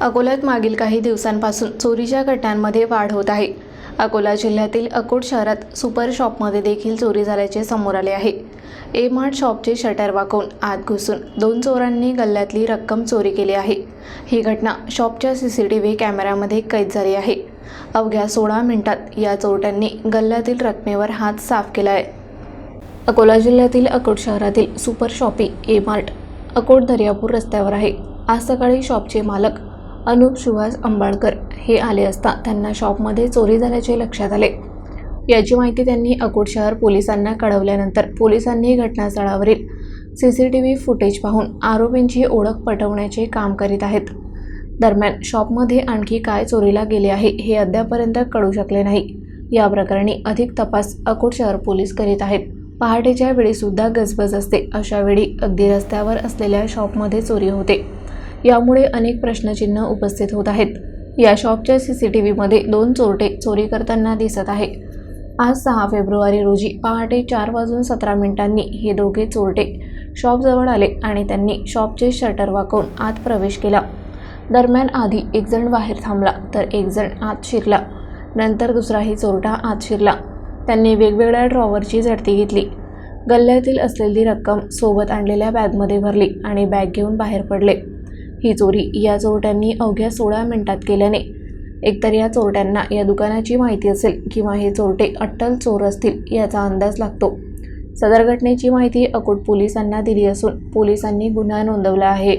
अकोल्यात मागील काही दिवसांपासून चोरीच्या घटनांमध्ये वाढ होत आहे. अकोला जिल्ह्यातील अकोट शहरात सुपर शॉपमध्ये देखील चोरी झाल्याचे समोर आले आहे. ए मार्ट शॉपचे शटर वाकवून आत घुसून दोन चोरांनी गल्ल्यातली रक्कम चोरी केली आहे. ही घटना शॉपच्या सी सी टी व्ही कॅमेऱ्यामध्ये कैद झाली आहे. अवघ्या सोळा मिनिटात या चोरट्यांनी गल्ल्यातील रकमेवर हात साफ केला आहे. अकोला जिल्ह्यातील अकोट शहरातील super shoppe A mart Akot Daryapur रस्त्यावर आहे. आज सकाळी शॉपचे मालक अनुप सुहास अंबाळकर हे आले असता त्यांना शॉपमध्ये चोरी झाल्याचे लक्षात आले. याची माहिती त्यांनी अकोट शहर पोलिसांना कळवल्यानंतर पोलिसांनी घटनास्थळावरील C C T V footage पाहून आरोपींची ओळख पटवण्याचे काम करीत आहेत. दरम्यान शॉपमध्ये आणखी काय चोरीला गेले आहे हे अद्यापर्यंत कळू शकले नाही. या प्रकरणी अधिक तपास अकोट शहर पोलीस करीत आहेत. पहाटेच्या वेळीसुद्धा गजबज असते अशा वेळी अगदी रस्त्यावर असलेल्या शॉपमध्ये चोरी होते. यामुळे अनेक प्रश्नचिन्ह उपस्थित होत आहेत. या शॉपच्या सी सी टी व्हीमध्ये दोन चोरटे चोरी करताना दिसत आहे आज सहा फेब्रुवारी रोजी पहाटे चार वाजून सतरा मिनिटांनी हे दोघे चोरटे शॉपजवळ आले आणि त्यांनी शॉपचे शटर वाकवून आत प्रवेश केला. दरम्यान आधी एक जण बाहेर थांबला तर एक जण आत शिरला. नंतर दुसराही चोरटा आत शिरला. त्यांनी वेगवेगळ्या ड्रॉवरची झडती घेतली. गल्ल्यातील असलेली रक्कम सोबत आणलेल्या बॅगमध्ये भरली आणि बॅग घेऊन बाहेर पडले. ही चोरी या चोरट्यांनी अवघ्या सोळा मिनिटात केल्याने. एकतर या चोरट्यांना या दुकानाची माहिती असेल किंवा हे चोरटे अट्टल चोर असतील याचा अंदाज लागतो. सदर घटनेची माहिती अकोट पोलिसांना दिली असून पोलिसांनी गुन्हा नोंदवला आहे.